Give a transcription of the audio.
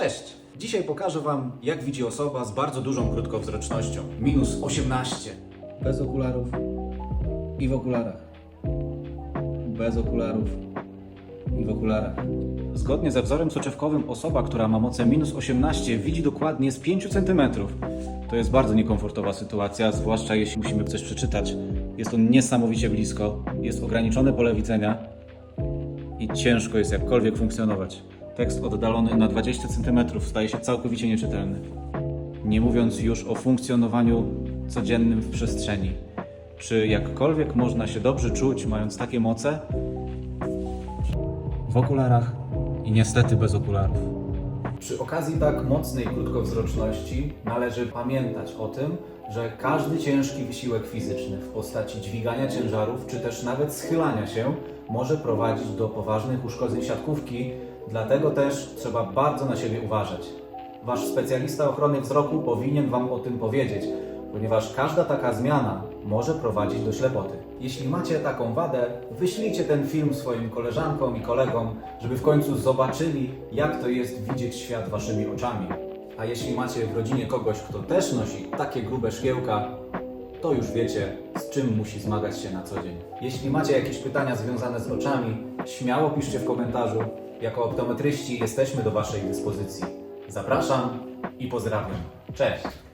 Cześć! Dzisiaj pokażę Wam, jak widzi osoba z bardzo dużą krótkowzrocznością. Minus 18. Bez okularów i w okularach. Bez okularów i w okularach. Zgodnie ze wzorem soczewkowym osoba, która ma moce minus 18 widzi dokładnie z 5 cm. To jest bardzo niekomfortowa sytuacja, zwłaszcza jeśli musimy coś przeczytać. Jest to niesamowicie blisko, jest ograniczone pole widzenia i ciężko jest jakkolwiek funkcjonować. Tekst oddalony na 20 cm staje się całkowicie nieczytelny. Nie mówiąc już o funkcjonowaniu codziennym w przestrzeni. Czy jakkolwiek można się dobrze czuć, mając takie moce? w okularach i niestety bez okularów. Przy okazji tak mocnej krótkowzroczności należy pamiętać o tym, że każdy ciężki wysiłek fizyczny w postaci dźwigania ciężarów czy też nawet schylania się może prowadzić do poważnych uszkodzeń siatkówki, dlatego też trzeba bardzo na siebie uważać. Wasz specjalista ochrony wzroku powinien Wam o tym powiedzieć, ponieważ każda taka zmiana może prowadzić do ślepoty. Jeśli macie taką wadę, wyślijcie ten film swoim koleżankom i kolegom, żeby w końcu zobaczyli, jak to jest widzieć świat waszymi oczami. A jeśli macie w rodzinie kogoś, kto też nosi takie grube szkiełka, to już wiecie, z czym musi zmagać się na co dzień. Jeśli macie jakieś pytania związane z oczami, śmiało piszcie w komentarzu. Jako optometryści jesteśmy do Waszej dyspozycji. Zapraszam i pozdrawiam. Cześć!